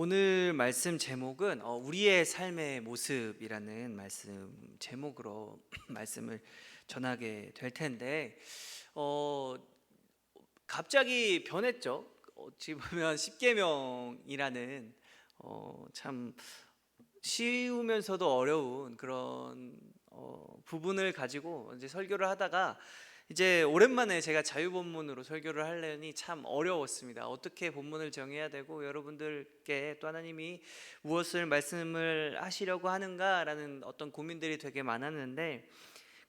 오늘 말씀 제목은 어, 우리의 삶의 모습이라는 말씀 제목으로 말씀을 전하게 될 텐데 어, 갑자기 변했죠. 어찌 보면 십계명이라는 어, 참 쉬우면서도 어려운 그런 어, 부분을 가지고 이제 설교를 하다가 이제 오랜만에 제가 자유본문으로 설교를 하려니 참 어려웠습니다. 어떻게 본문을 정해야 되고 여러분들께 또 하나님이 무엇을 말씀을 하시려고 하는가라는 어떤 고민들이 되게 많았는데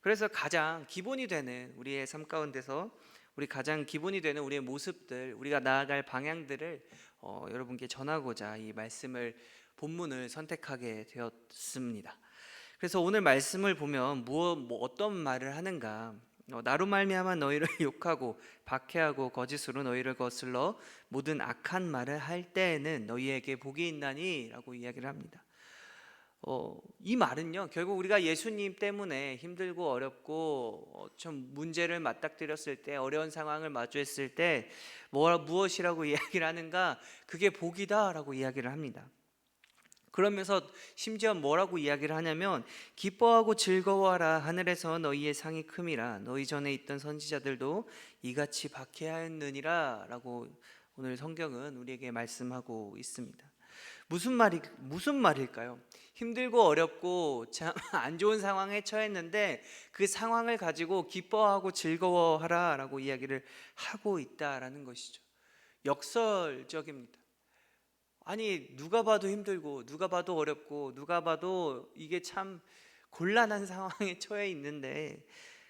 그래서 가장 기본이 되는 우리의 삶 가운데서 우리 가장 기본이 되는 우리의 모습들, 우리가 나아갈 방향들을 어, 여러분께 전하고자 이 말씀을 본문을 선택하게 되었습니다. 그래서 오늘 말씀을 보면 무엇 뭐 어떤 말을 하는가? 어, 나로 말미암아 너희를 욕하고 박해하고 거짓으로 너희를 거슬러 모든 악한 말을 할 때에는 너희에게 복이 있나니라고 이야기를 합니다. 어, 이 말은요 결국 우리가 예수님 때문에 힘들고 어렵고 어, 좀 문제를 맞닥뜨렸을 때 어려운 상황을 마주했을 때 뭐, 무엇이라고 이야기를 하는가 그게 복이다라고 이야기를 합니다. 그러면서 심지어 뭐라고 이야기를 하냐면 기뻐하고 즐거워하라 하늘에서 너희의 상이 큼이라 너희 전에 있던 선지자들도 이같이 박해하였느니라라고 오늘 성경은 우리에게 말씀하고 있습니다. 무슨 말이 무슨 말일까요? 힘들고 어렵고 참 안 좋은 상황에 처했는데 그 상황을 가지고 기뻐하고 즐거워하라라고 이야기를 하고 있다라는 것이죠. 역설적입니다. 아니 누가 봐도 힘들고 누가 봐도 어렵고 누가 봐도 이게 참 곤란한 상황에 처해 있는데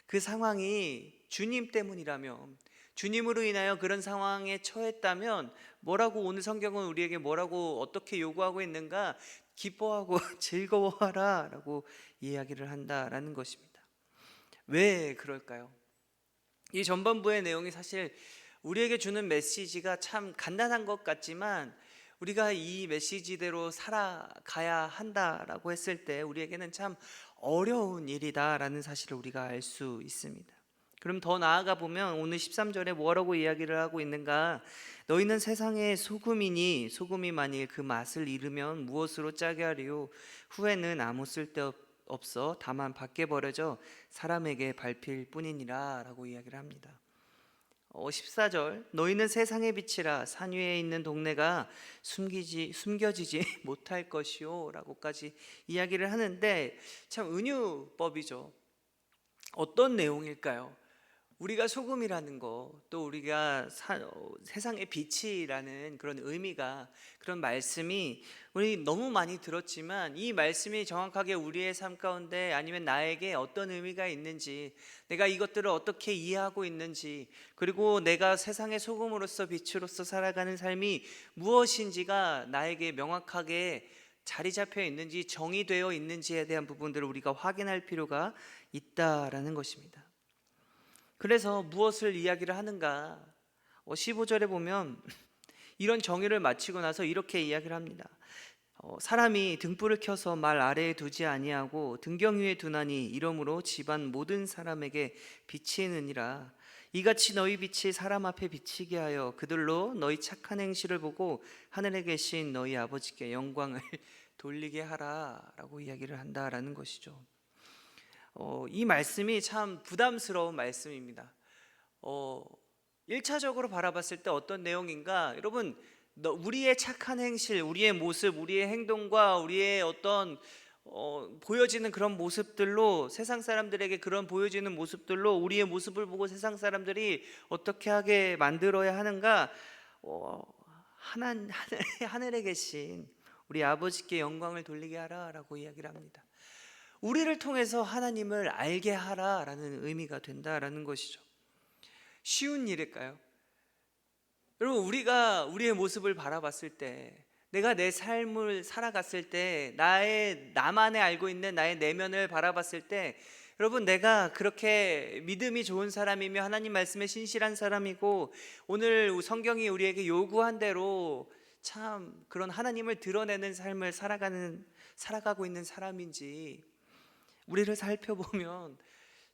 그 상황이 주님 때문이라면 주님으로 인하여 그런 상황에 처했다면 뭐라고 오늘 성경은 우리에게 뭐라고 어떻게 요구하고 있는가 기뻐하고 즐거워하라라고 이야기를 한다라는 것입니다. 왜 그럴까요? 이 전반부의 내용이 사실 우리에게 주는 메시지가 참 간단한 것 같지만 우리가 이 메시지대로 살아가야 한다라고 했을 때 우리에게는 참 어려운 일이다라는 사실을 우리가 알 수 있습니다. 그럼 더 나아가 보면 오늘 13절에 뭐라고 이야기를 하고 있는가? 너희는 세상의 소금이니 소금이 만일 그 맛을 잃으면 무엇으로 짜게 하리요? 후에는 아무 쓸데 없어 다만 밖에 버려져 사람에게 밟힐 뿐이니라라고 이야기를 합니다. 어, 14절 너희는 세상의 빛이라 산 위에 있는 동네가 숨기지 숨겨지지 못할 것이요라고까지 이야기를 하는데 참 은유법이죠. 어떤 내용일까요? 우리가 소금이라는 거, 또 우리가 사, 어, 세상의 빛이라는 그런 의미가 그런 말씀이 우리 너무 많이 들었지만 이 말씀이 정확하게 우리의 삶 가운데 아니면 나에게 어떤 의미가 있는지 내가 이것들을 어떻게 이해하고 있는지 그리고 내가 세상의 소금으로서 빛으로서 살아가는 삶이 무엇인지가 나에게 명확하게 자리 잡혀 있는지 정의되어 있는지에 대한 부분들을 우리가 확인할 필요가 있다라는 것입니다. 그래서 무엇을 이야기를 하는가? 15절에 보면 이런 정의를 마치고 나서 이렇게 이야기를 합니다. 어, 사람이 등불을 켜서 말 아래에 두지 아니하고 등경 위에 두나니 이러므로 집안 모든 사람에게 비치느니라. 이같이 너희 빛이 사람 앞에 비치게 하여 그들로 너희 착한 행실을 보고 하늘에 계신 너희 아버지께 영광을 돌리게 하라라고 이야기를 한다라는 것이죠. 어, 이 말씀이 참 부담스러운 말씀입니다. 어, 1차적으로 바라봤을 때 어떤 내용인가? 여러분, 너- 우리의 착한 행실, 우리의 모습, 우리의 행동과 우리의 어떤 어, 보여지는 그런 모습들로 세상 사람들에게 그런 보여지는 모습들로 우리의 모습을 보고 세상 사람들이 어떻게 하게 만들어야 하는가? 어, 하나, 하늘, 하늘에 계신 우리 아버지께 영광을 돌리게 하라라고 이야기를 합니다. 우리를 통해서 하나님을 알게 하라라는 의미가 된다라는 것이죠. 쉬운 일일까요? 여러분 우리가 우리의 모습을 바라봤을 때 내가 내 삶을 살아갔을 때 나의 나만의 알고 있는 나의 내면을 바라봤을 때 여러분 내가 그렇게 믿음이 좋은 사람이며 하나님 말씀에 신실한 사람이고 오늘 성경이 우리에게 요구한 대로 참 그런 하나님을 드러내는 삶을 살아가는 살아가고 있는 사람인지 우리를 살펴보면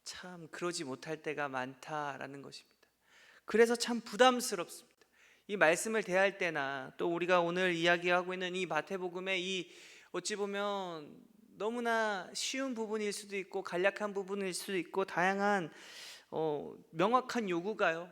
참 그러지 못할 때가 많다라는 것입니다. 그래서 참 부담스럽습니다. 이 말씀을 대할 때나 또 우리가 오늘 이야기하고 있는 이 마태복음의 이 어찌 보면 너무나 쉬운 부분일 수도 있고 간략한 부분일 수도 있고 다양한 어, 명확한 요구가요.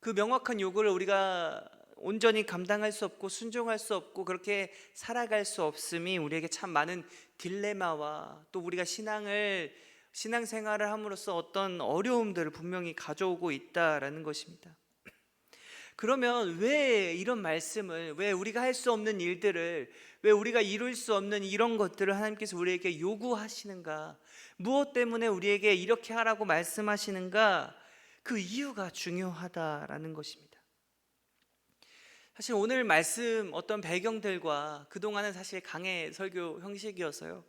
그 명확한 요구를 우리가 온전히 감당할 수 없고 순종할 수 없고 그렇게 살아갈 수 없음이 우리에게 참 많은 딜레마와 또 우리가 신앙을 신앙생활을 함으로써 어떤 어려움들을 분명히 가져오고 있다라는 것입니다. 그러면 왜 이런 말씀을 왜 우리가 할 수 없는 일들을 왜 우리가 이룰 수 없는 이런 것들을 하나님께서 우리에게 요구하시는가? 무엇 때문에 우리에게 이렇게 하라고 말씀하시는가? 그 이유가 중요하다라는 것입니다. 사실 오늘 말씀 어떤 배경들과 그동안은 사실 강의 설교 형식이었어요.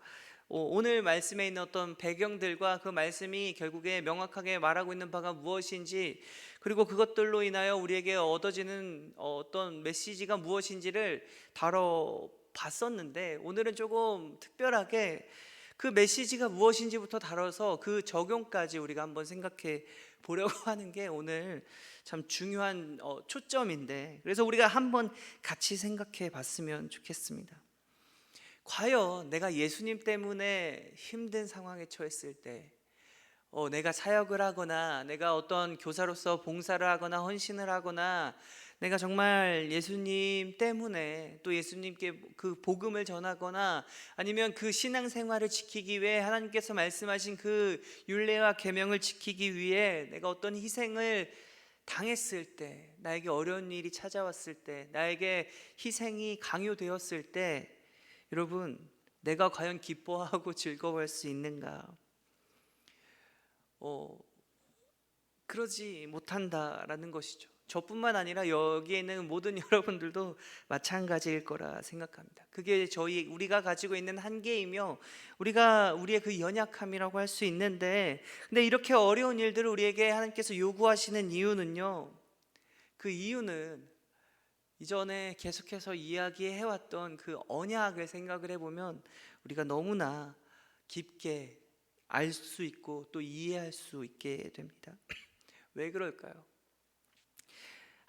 어, 오늘 말씀에 있는 어떤 배경들과 그 말씀이 결국에 명확하게 말하고 있는 바가 무엇인지 그리고 그것들로 인하여 우리에게 얻어지는 어떤 메시지가 무엇인지를 다뤄 봤었는데 오늘은 조금 특별하게 그 메시지가 무엇인지부터 다뤄서 그 적용까지 우리가 한번 생각해 보려고 하는 게 오늘 참 중요한 어, 초점인데 그래서 우리가 한번 같이 생각해 봤으면 좋겠습니다. 과연 내가 예수님 때문에 힘든 상황에 처했을 때, 어, 내가 사역을 하거나, 내가 어떤 교사로서 봉사를 하거나, 헌신을 하거나, 내가 정말 예수님 때문에 또 예수님께 그 복음을 전하거나, 아니면 그 신앙 생활을 지키기 위해 하나님께서 말씀하신 그 율례와 계명을 지키기 위해 내가 어떤 희생을 당했을 때, 나에게 어려운 일이 찾아왔을 때, 나에게 희생이 강요되었을 때, 여러분, 내가 과연 기뻐하고 즐거워할 수 있는가? 어, 그러지 못한다라는 것이죠. 저뿐만 아니라 여기에 있는 모든 여러분들도 마찬가지일 거라 생각합니다. 그게 저희 우리가 가지고 있는 한계이며 우리가 우리의 그 연약함이라고 할 수 있는데 근데 이렇게 어려운 일들을 우리에게 하나님께서 요구하시는 이유는요. 그 이유는 이전에 계속해서 이야기해 왔던 그 언약을 생각을 해 보면 우리가 너무나 깊게 알 수 있고 또 이해할 수 있게 됩니다. 왜 그럴까요?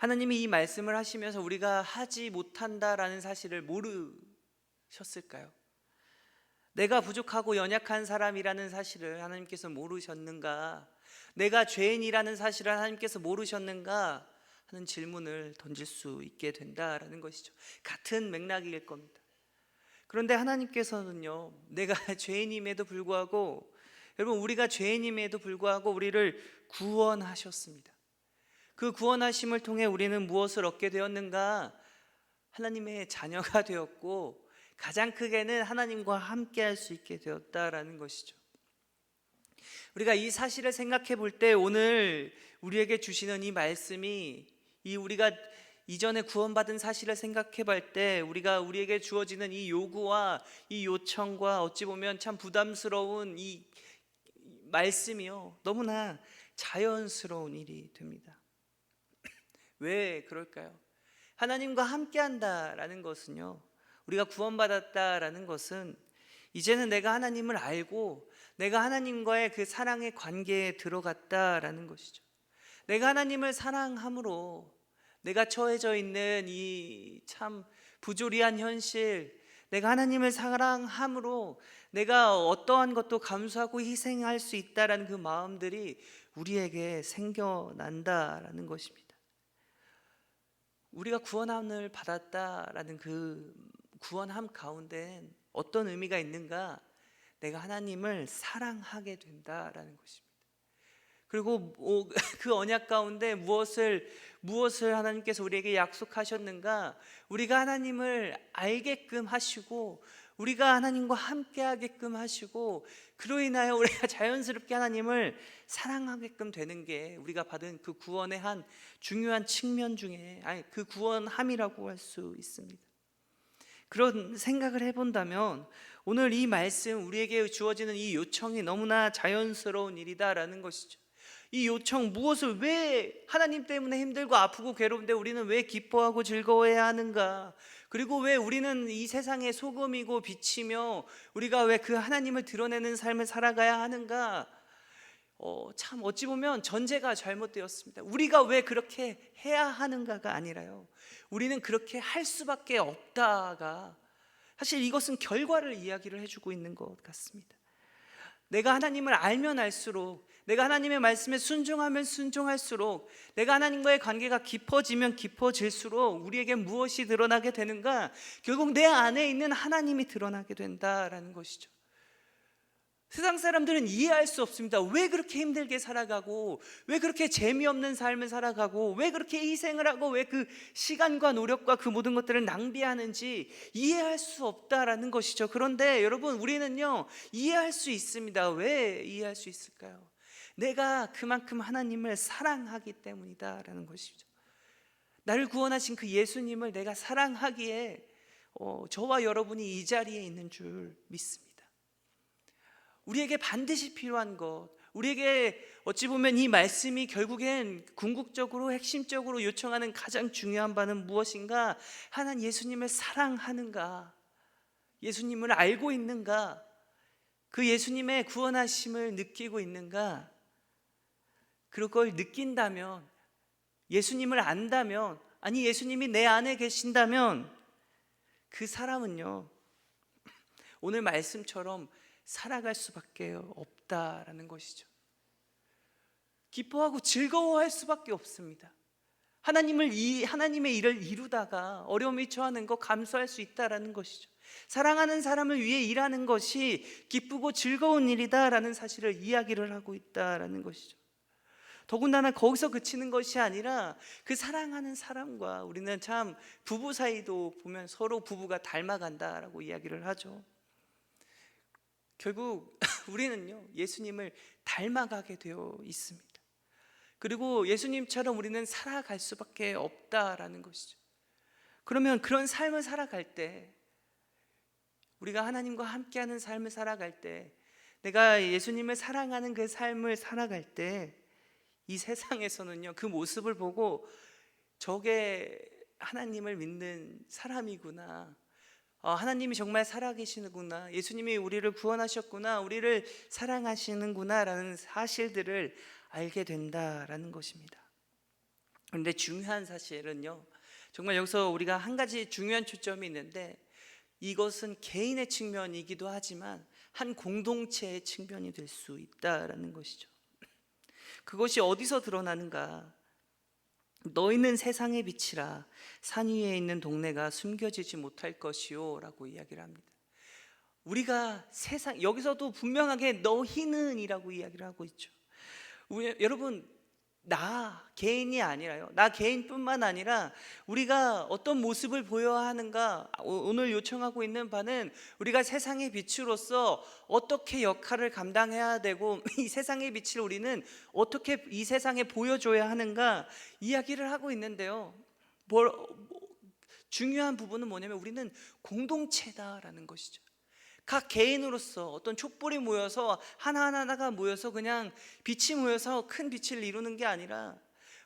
하나님이 이 말씀을 하시면서 우리가 하지 못한다라는 사실을 모르셨을까요? 내가 부족하고 연약한 사람이라는 사실을 하나님께서 모르셨는가? 내가 죄인이라는 사실을 하나님께서 모르셨는가? 하는 질문을 던질 수 있게 된다라는 것이죠. 같은 맥락일 겁니다. 그런데 하나님께서는요, 내가 죄인임에도 불구하고, 여러분, 우리가 죄인임에도 불구하고 우리를 구원하셨습니다. 그 구원하심을 통해 우리는 무엇을 얻게 되었는가? 하나님의 자녀가 되었고, 가장 크게는 하나님과 함께 할 수 있게 되었다라는 것이죠. 우리가 이 사실을 생각해 볼 때 오늘 우리에게 주시는 이 말씀이 이 우리가 이전에 구원받은 사실을 생각해 볼 때 우리가 우리에게 주어지는 이 요구와 이 요청과 어찌 보면 참 부담스러운 이 말씀이요. 너무나 자연스러운 일이 됩니다. 왜 그럴까요? 하나님과 함께 한다라는 것은요. 우리가 구원받았다라는 것은 이제는 내가 하나님을 알고 내가 하나님과의 그 사랑의 관계에 들어갔다라는 것이죠. 내가 하나님을 사랑함으로 내가 처해져 있는 이 참 부조리한 현실, 내가 하나님을 사랑함으로 내가 어떠한 것도 감수하고 희생할 수 있다라는 그 마음들이 우리에게 생겨난다라는 것입니다. 우리가 구원함을 받았다라는 그 구원함 가운데 어떤 의미가 있는가? 내가 하나님을 사랑하게 된다라는 것입니다. 그리고 그 언약 가운데 무엇을 무엇을 하나님께서 우리에게 약속하셨는가? 우리가 하나님을 알게끔 하시고 우리가 하나님과 함께 하게끔 하시고 그로 인하여 우리가 자연스럽게 하나님을 사랑하게끔 되는 게 우리가 받은 그 구원의 한 중요한 측면 중에 아니 그 구원함이라고 할 수 있습니다. 그런 생각을 해본다면 오늘 이 말씀 우리에게 주어지는 이 요청이 너무나 자연스러운 일이다라는 것이죠. 이 요청 무엇을 왜 하나님 때문에 힘들고 아프고 괴로운데 우리는 왜 기뻐하고 즐거워해야 하는가? 그리고 왜 우리는 이 세상의 소금이고 빛이며 우리가 왜 그 하나님을 드러내는 삶을 살아가야 하는가? 어, 참 어찌 보면 전제가 잘못되었습니다. 우리가 왜 그렇게 해야 하는가가 아니라요. 우리는 그렇게 할 수밖에 없다가 사실 이것은 결과를 이야기를 해주고 있는 것 같습니다. 내가 하나님을 알면 알수록 내가 하나님의 말씀에 순종하면 순종할수록 내가 하나님과의 관계가 깊어지면 깊어질수록 우리에게 무엇이 드러나게 되는가? 결국 내 안에 있는 하나님이 드러나게 된다라는 것이죠. 세상 사람들은 이해할 수 없습니다. 왜 그렇게 힘들게 살아가고, 왜 그렇게 재미없는 삶을 살아가고, 왜 그렇게 희생을 하고, 왜 그 시간과 노력과 그 모든 것들을 낭비하는지 이해할 수 없다라는 것이죠. 그런데 여러분, 우리는요, 이해할 수 있습니다. 왜 이해할 수 있을까요? 내가 그만큼 하나님을 사랑하기 때문이다라는 것이죠. 나를 구원하신 그 예수님을 내가 사랑하기에 어, 저와 여러분이 이 자리에 있는 줄 믿습니다. 우리에게 반드시 필요한 것, 우리에게 어찌 보면 이 말씀이 결국엔 궁극적으로 핵심적으로 요청하는 가장 중요한 바는 무엇인가? 하나님 예수님을 사랑하는가? 예수님을 알고 있는가? 그 예수님의 구원하심을 느끼고 있는가? 그걸 느낀다면, 예수님을 안다면, 아니 예수님이 내 안에 계신다면 그 사람은요, 오늘 말씀처럼 살아갈 수밖에 없다라는 것이죠. 기뻐하고 즐거워할 수밖에 없습니다. 하나님을 이 하나님의 일을 이루다가 어려움이 처하는 거 감수할 수 있다라는 것이죠. 사랑하는 사람을 위해 일하는 것이 기쁘고 즐거운 일이다라는 사실을 이야기를 하고 있다라는 것이죠. 더군다나 거기서 그치는 것이 아니라 그 사랑하는 사람과 우리는 참 부부 사이도 보면 서로 부부가 닮아간다라고 이야기를 하죠. 결국 우리는요 예수님을 닮아가게 되어 있습니다. 그리고 예수님처럼 우리는 살아갈 수밖에 없다라는 것이죠. 그러면 그런 삶을 살아갈 때 우리가 하나님과 함께하는 삶을 살아갈 때 내가 예수님을 사랑하는 그 삶을 살아갈 때 이 세상에서는요 그 모습을 보고 저게 하나님을 믿는 사람이구나 어, 하나님이 정말 살아계시는구나. 예수님이 우리를 구원하셨구나. 우리를 사랑하시는구나라는 사실들을 알게 된다라는 것입니다. 그런데 중요한 사실은요. 정말 여기서 우리가 한 가지 중요한 초점이 있는데 이것은 개인의 측면이기도 하지만 한 공동체의 측면이 될 수 있다라는 것이죠. 그것이 어디서 드러나는가? 너희는 세상의 빛이라 산 위에 있는 동네가 숨겨지지 못할 것이요라고 이야기를 합니다. 우리가 세상 여기서도 분명하게 너희는이라고 이야기를 하고 있죠. 우리, 여러분 나 개인이 아니라요. 나 개인뿐만 아니라 우리가 어떤 모습을 보여야 하는가 오늘 요청하고 있는 바는 우리가 세상의 빛으로서 어떻게 역할을 감당해야 되고 이 세상의 빛을 우리는 어떻게 이 세상에 보여줘야 하는가 이야기를 하고 있는데요. 뭘, 중요한 부분은 뭐냐면 우리는 공동체다라는 것이죠. 각 개인으로서 어떤 촛불이 모여서 하나하나가 모여서 그냥 빛이 모여서 큰 빛을 이루는 게 아니라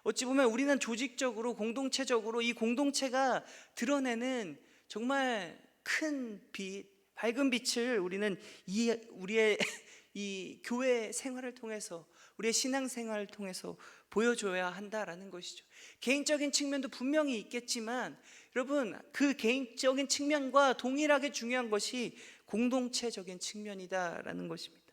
어찌 보면 우리는 조직적으로 공동체적으로 이 공동체가 드러내는 정말 큰 빛, 밝은 빛을 우리는 이 우리의 이 교회 생활을 통해서 우리의 신앙 생활을 통해서 보여줘야 한다라는 것이죠. 개인적인 측면도 분명히 있겠지만 여러분 그 개인적인 측면과 동일하게 중요한 것이 공동체적인 측면이다라는 것입니다.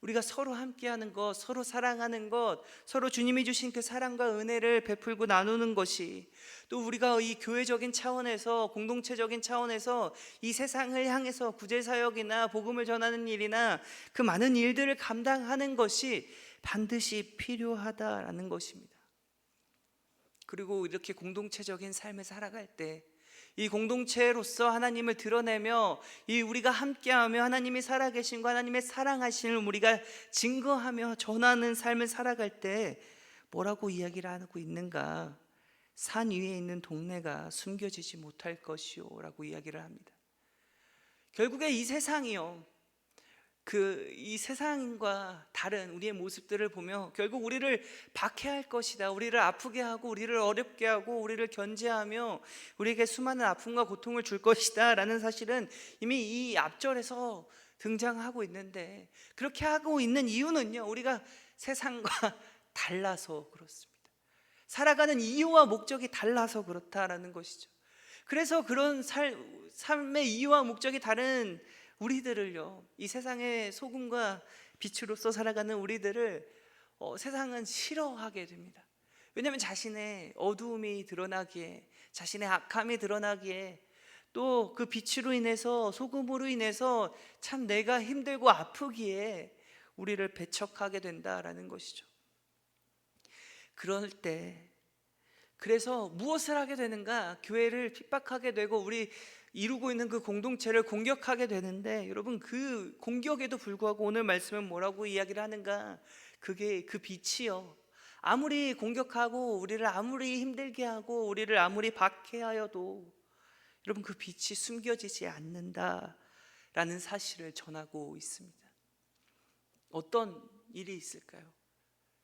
우리가 서로 함께하는 것, 서로 사랑하는 것, 서로 주님이 주신 그 사랑과 은혜를 베풀고 나누는 것이 또 우리가 이 교회적인 차원에서 공동체적인 차원에서 이 세상을 향해서 구제 사역이나 복음을 전하는 일이나 그 많은 일들을 감당하는 것이 반드시 필요하다라는 것입니다. 그리고 이렇게 공동체적인 삶을 살아갈 때 이 공동체로서 하나님을 드러내며 이 우리가 함께하며 하나님이 살아계신 과 하나님의 사랑하심을 우리가 증거하며 전하는 삶을 살아갈 때 뭐라고 이야기를 하고 있는가? 산 위에 있는 동네가 숨겨지지 못할 것이요라고 이야기를 합니다. 결국에 이 세상이요. 그 이 세상과 다른 우리의 모습들을 보며 결국 우리를 박해할 것이다. 우리를 아프게 하고 우리를 어렵게 하고 우리를 견제하며 우리에게 수많은 아픔과 고통을 줄 것이다라는 사실은 이미 이 앞절에서 등장하고 있는데 그렇게 하고 있는 이유는요. 우리가 세상과 달라서 그렇습니다. 살아가는 이유와 목적이 달라서 그렇다라는 것이죠. 그래서 그런 살, 삶의 이유와 목적이 다른 우리들을요, 이 세상의 소금과 빛으로서 살아가는 우리들을 어, 세상은 싫어하게 됩니다. 왜냐하면 자신의 어두움이 드러나기에, 자신의 악함이 드러나기에, 또 그 빛으로 인해서 소금으로 인해서 참 내가 힘들고 아프기에 우리를 배척하게 된다라는 것이죠. 그럴 때 그래서 무엇을 하게 되는가? 교회를 핍박하게 되고 우리 이루고 있는 그 공동체를 공격하게 되는데 여러분 그 공격에도 불구하고 오늘 말씀은 뭐라고 이야기를 하는가? 그게 그 빛이요. 아무리 공격하고 우리를 아무리 힘들게 하고 우리를 아무리 박해하여도 여러분 그 빛이 숨겨지지 않는다라는 사실을 전하고 있습니다. 어떤 일이 있을까요?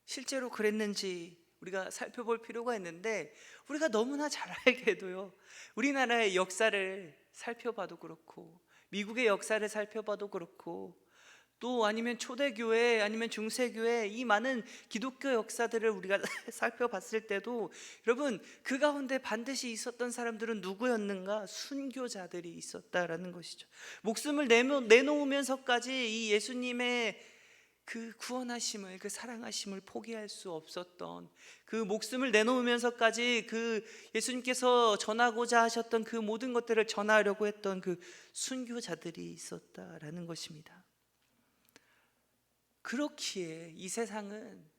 실제로 그랬는지 우리가 살펴볼 필요가 있는데 우리가 너무나 잘 알게도요. 우리나라의 역사를 살펴봐도 그렇고 미국의 역사를 살펴봐도 그렇고 또 아니면 초대교회 아니면 중세교회 이 많은 기독교 역사들을 우리가 살펴봤을 때도 여러분 그 가운데 반드시 있었던 사람들은 누구였는가 순교자들이 있었다라는 것이죠. 목숨을 내놓, 내놓으면서까지 이 예수님의 그 구원하심을 그 사랑하심을 포기할 수 없었던 그 목숨을 내놓으면서까지 그 예수님께서 전하고자 하셨던 그 모든 것들을 전하려고 했던 그 순교자들이 있었다라는 것입니다. 그렇기에 이 세상은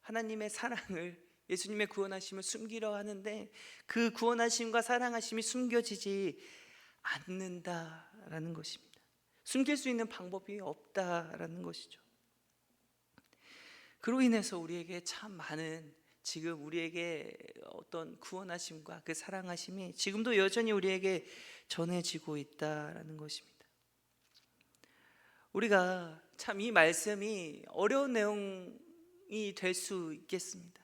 하나님의 사랑을 예수님의 구원하심을 숨기려 하는데 그 구원하심과 사랑하심이 숨겨지지 않는다라는 것입니다. 숨길 수 있는 방법이 없다라는 것이죠. 그로 인해서 우리에게 참 많은 지금 우리에게 어떤 구원하심과 그 사랑하심이 지금도 여전히 우리에게 전해지고 있다라는 것입니다. 우리가 참 이 말씀이 어려운 내용이 될 수 있겠습니다.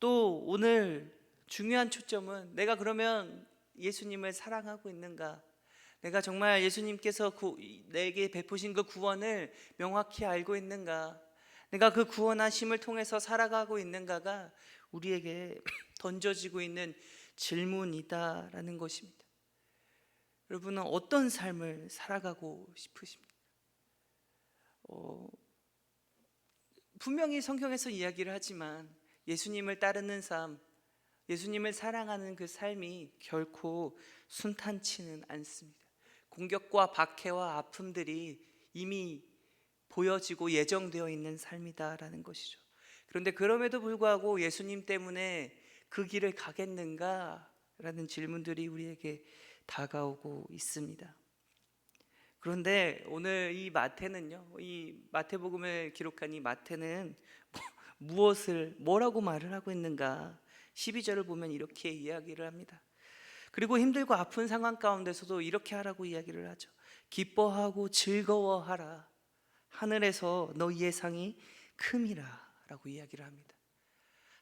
또 오늘 중요한 초점은 내가 그러면 예수님을 사랑하고 있는가? 내가 정말 예수님께서 구, 내게 베푸신 그 구원을 명확히 알고 있는가? 내가 그 구원하심을 통해서 살아가고 있는가가 우리에게 던져지고 있는 질문이다라는 것입니다. 여러분은 어떤 삶을 살아가고 싶으십니까? 어, 분명히 성경에서 이야기를 하지만 예수님을 따르는 삶, 예수님을 사랑하는 그 삶이 결코 순탄치는 않습니다. 공격과 박해와 아픔들이 이미 보여지고 예정되어 있는 삶이다라는 것이죠. 그런데 그럼에도 불구하고 예수님 때문에 그 길을 가겠는가? 라는 질문들이 우리에게 다가오고 있습니다. 그런데 오늘 이 마태는요, 이 마태복음을 기록한 이 마태는 뭐, 무엇을, 뭐라고 말을 하고 있는가? 12절을 보면 이렇게 이야기를 합니다. 그리고 힘들고 아픈 상황 가운데서도 이렇게 하라고 이야기를 하죠. 기뻐하고 즐거워하라. 하늘에서 너희의 상이 큼이라라고 이야기를 합니다.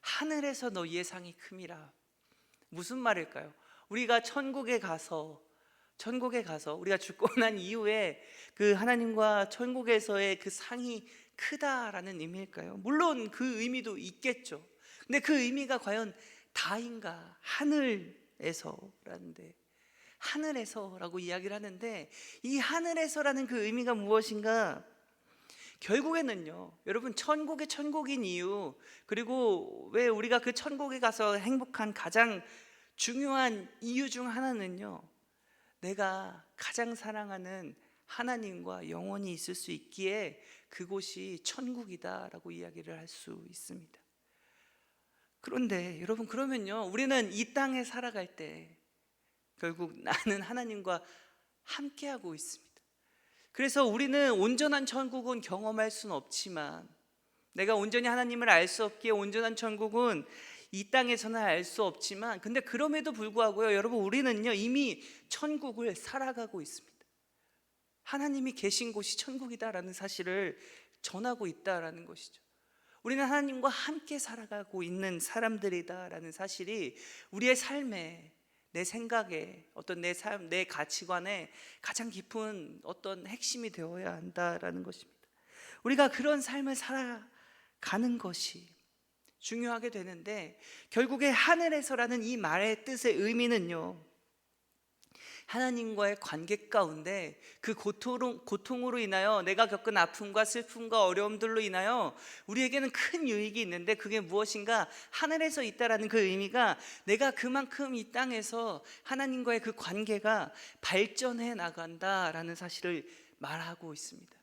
하늘에서 너희의 상이 큼이라. 무슨 말일까요? 우리가 천국에 가서 천국에 가서 우리가 죽고 난 이후에 그 하나님과 천국에서의 그 상이 크다라는 의미일까요? 물론 그 의미도 있겠죠. 근데 그 의미가 과연 다인가? 하늘에서라는데 하늘에서라고 이야기를 하는데 이 하늘에서라는 그 의미가 무엇인가? 결국에는요, 여러분 천국의 천국인 이유 그리고 왜 우리가 그 천국에 가서 행복한 가장 중요한 이유 중 하나는요, 내가 가장 사랑하는 하나님과 영원히 있을 수 있기에 그곳이 천국이다라고 이야기를 할 수 있습니다. 그런데 여러분 그러면요, 우리는 이 땅에 살아갈 때 결국 나는 하나님과 함께하고 있습니다. 그래서 우리는 온전한 천국은 경험할 수는 없지만 내가 온전히 하나님을 알 수 없기에 온전한 천국은 이 땅에서는 알 수 없지만 근데 그럼에도 불구하고요 여러분 우리는요 이미 천국을 살아가고 있습니다. 하나님이 계신 곳이 천국이다라는 사실을 전하고 있다라는 것이죠. 우리는 하나님과 함께 살아가고 있는 사람들이다라는 사실이 우리의 삶에 내 생각에 어떤 내 삶, 내 가치관에 가장 깊은 어떤 핵심이 되어야 한다라는 것입니다. 우리가 그런 삶을 살아 가는 것이 중요하게 되는데 결국에 하늘에서라는 이 말의 뜻의 의미는요. 하나님과의 관계 가운데 그 고통, 고통으로 인하여 내가 겪은 아픔과 슬픔과 어려움들로 인하여 우리에게는 큰 유익이 있는데 그게 무엇인가 하늘에서 있다라는 그 의미가 내가 그만큼 이 땅에서 하나님과의 그 관계가 발전해 나간다라는 사실을 말하고 있습니다.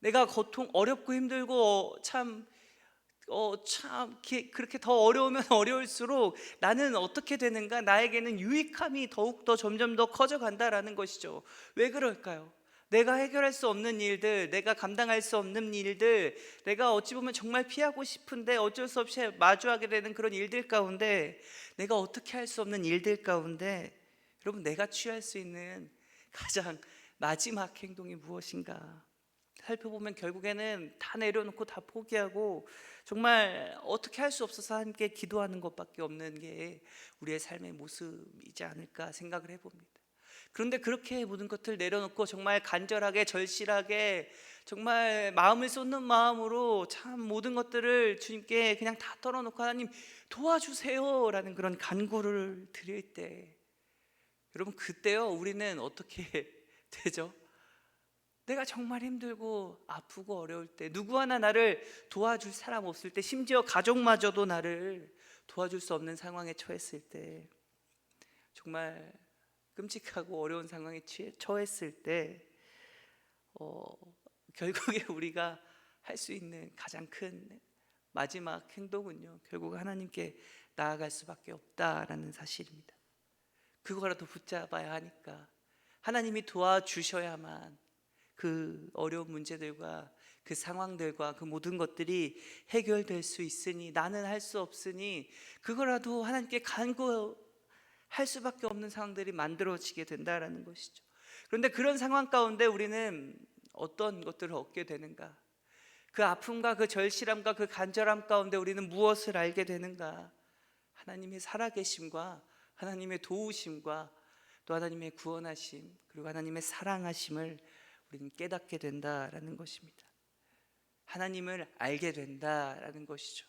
내가 고통 어렵고 힘들고 참 어, 참, 그렇게 더 어려우면 어려울수록 나는 어떻게 되는가? 나에게는 유익함이 더욱 더 점점 더 커져간다라는 것이죠. 왜 그럴까요? 내가 해결할 수 없는 일들, 내가 감당할 수 없는 일들, 내가 어찌 보면 정말 피하고 싶은데 어쩔 수 없이 마주하게 되는 그런 일들 가운데 내가 어떻게 할 수 없는 일들 가운데 여러분 내가 취할 수 있는 가장 마지막 행동이 무엇인가? 살펴보면 결국에는 다 내려놓고 다 포기하고 정말 어떻게 할 수 없어서 함께 기도하는 것밖에 없는 게 우리의 삶의 모습이지 않을까 생각을 해봅니다. 그런데 그렇게 모든 것들 내려놓고 정말 간절하게 절실하게 정말 마음을 쏟는 마음으로 참 모든 것들을 주님께 그냥 다 털어놓고 하나님 도와주세요라는 그런 간구를 드릴 때 여러분 그때요 우리는 어떻게 되죠? 내가 정말 힘들고 아프고 어려울 때 누구 하나 나를 도와줄 사람 없을 때 심지어 가족마저도 나를 도와줄 수 없는 상황에 처했을 때 정말 끔찍하고 어려운 상황에 처했을 때 어, 결국에 우리가 할 수 있는 가장 큰 마지막 행동은요 결국 하나님께 나아갈 수밖에 없다라는 사실입니다. 그거라도 붙잡아야 하니까 하나님이 도와주셔야만 그 어려운 문제들과 그 상황들과 그 모든 것들이 해결될 수 있으니 나는 할 수 없으니 그거라도 하나님께 간구할 수밖에 없는 상황들이 만들어지게 된다라는 것이죠. 그런데 그런 상황 가운데 우리는 어떤 것들을 얻게 되는가? 그 아픔과 그 절실함과 그 간절함 가운데 우리는 무엇을 알게 되는가? 하나님의 살아계심과 하나님의 도우심과 또 하나님의 구원하심 그리고 하나님의 사랑하심을 우리는 깨닫게 된다라는 것입니다. 하나님을 알게 된다라는 것이죠.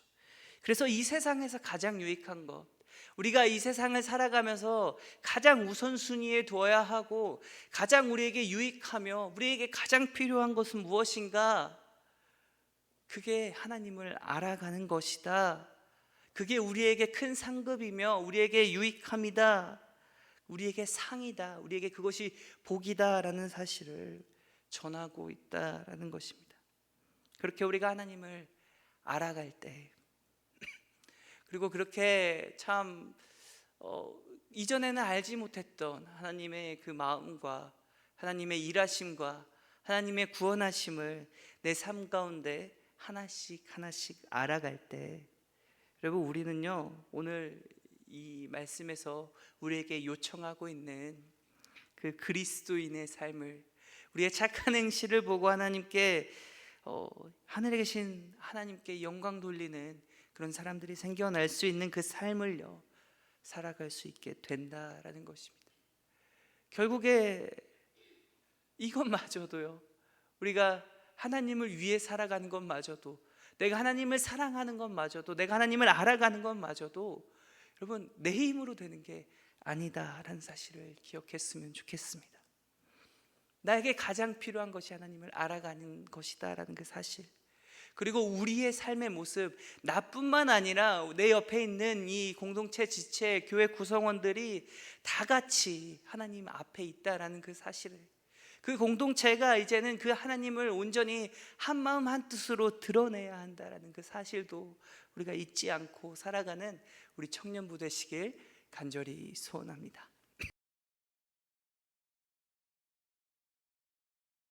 그래서 이 세상에서 가장 유익한 것, 우리가 이 세상을 살아가면서 가장 우선순위에 두어야 하고 가장 우리에게 유익하며 우리에게 가장 필요한 것은 무엇인가? 그게 하나님을 알아가는 것이다. 그게 우리에게 큰 상급이며 우리에게 유익함이다. 우리에게 상이다. 우리에게 그것이 복이다라는 사실을 전하고 있다라는 것입니다. 그렇게 우리가 하나님을 알아갈 때 그리고 그렇게 참 어, 이전에는 알지 못했던 하나님의 그 마음과 하나님의 일하심과 하나님의 구원하심을 내 삶 가운데 하나씩 하나씩 알아갈 때 여러분 우리는요 오늘 이 말씀에서 우리에게 요청하고 있는 그 그리스도인의 삶을 우리의 착한 행실을 보고 하나님께 어, 하늘에 계신 하나님께 영광 돌리는 그런 사람들이 생겨날 수 있는 그 삶을요 살아갈 수 있게 된다라는 것입니다. 결국에 이것마저도요 우리가 하나님을 위해 살아가는 것마저도 내가 하나님을 사랑하는 것마저도 내가 하나님을 알아가는 것마저도 여러분 내 힘으로 되는 게 아니다라는 사실을 기억했으면 좋겠습니다. 나에게 가장 필요한 것이 하나님을 알아가는 것이다라는 그 사실. 그리고 우리의 삶의 모습 나뿐만 아니라 내 옆에 있는 이 공동체 지체 교회 구성원들이 다 같이 하나님 앞에 있다라는 그 사실을 그 공동체가 이제는 그 하나님을 온전히 한 마음 한 뜻으로 드러내야 한다라는 그 사실도 우리가 잊지 않고 살아가는 우리 청년부 되시길 간절히 소원합니다.